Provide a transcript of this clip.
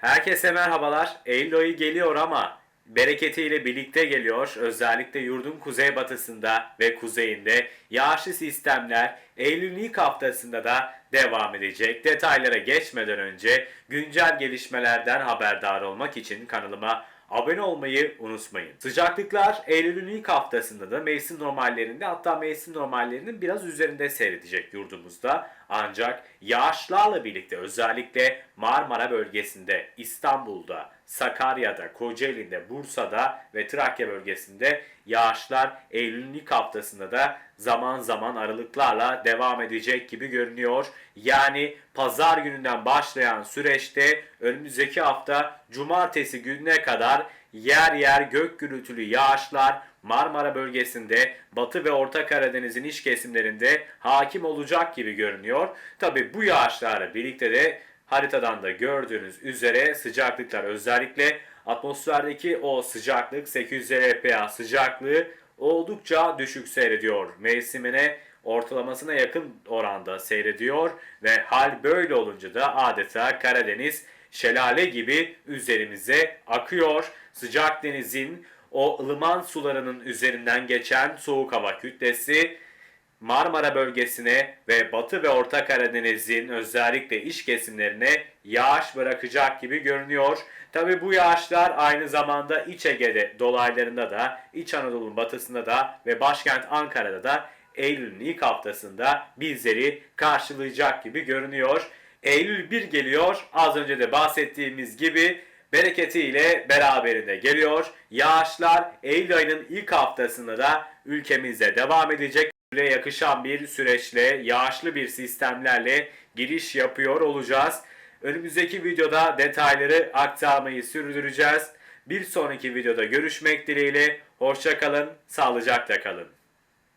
Herkese merhabalar. Eylül ayı geliyor ama bereketiyle birlikte geliyor. Özellikle yurdun kuzeybatısında ve kuzeyinde yağışlı sistemler Eylül'ün ilk haftasında da devam edecek. Detaylara geçmeden önce güncel gelişmelerden haberdar olmak için kanalıma abone olmayı unutmayın. Sıcaklıklar Eylül'ün ilk haftasında da mevsim normallerinde hatta mevsim normallerinin biraz üzerinde seyredecek yurdumuzda. Ancak yağışlarla birlikte özellikle Marmara bölgesinde, İstanbul'da, Sakarya'da, Kocaeli'nde, Bursa'da ve Trakya bölgesinde yağışlar Eylül'ün ilk haftasında da zaman zaman aralıklarla devam edecek gibi görünüyor. Yani pazar gününden başlayan süreçte önümüzdeki hafta cumartesi gününe kadar yer yer gök gürültülü yağışlar Marmara bölgesinde, Batı ve Orta Karadeniz'in iç kesimlerinde hakim olacak gibi görünüyor. Tabi bu yağışlarla birlikte de haritadan da gördüğünüz üzere sıcaklıklar özellikle atmosferdeki o sıcaklık 800 RPA sıcaklığı oldukça düşük seyrediyor. Mevsimine ortalamasına yakın oranda seyrediyor ve hal böyle olunca da adeta Karadeniz şelale gibi üzerimize akıyor. Sıcak denizin o ılıman sularının üzerinden geçen soğuk hava kütlesi Marmara bölgesine ve Batı ve Orta Karadeniz'in özellikle iç kesimlerine yağış bırakacak gibi görünüyor. Tabi bu yağışlar aynı zamanda İç Ege'de dolaylarında da, İç Anadolu'nun batısında da ve başkent Ankara'da da Eylül'ün ilk haftasında bizleri karşılayacak gibi görünüyor. Eylül 1 geliyor. Az önce de bahsettiğimiz gibi bereketiyle beraberinde geliyor. Yağışlar Eylül ayının ilk haftasında da ülkemizde devam edecek. Eylül'e yakışan bir süreçle, yağışlı bir sistemlerle giriş yapıyor olacağız. Önümüzdeki videoda detayları aktarmayı sürdüreceğiz. Bir sonraki videoda görüşmek dileğiyle. Hoşçakalın, sağlıcakla kalın.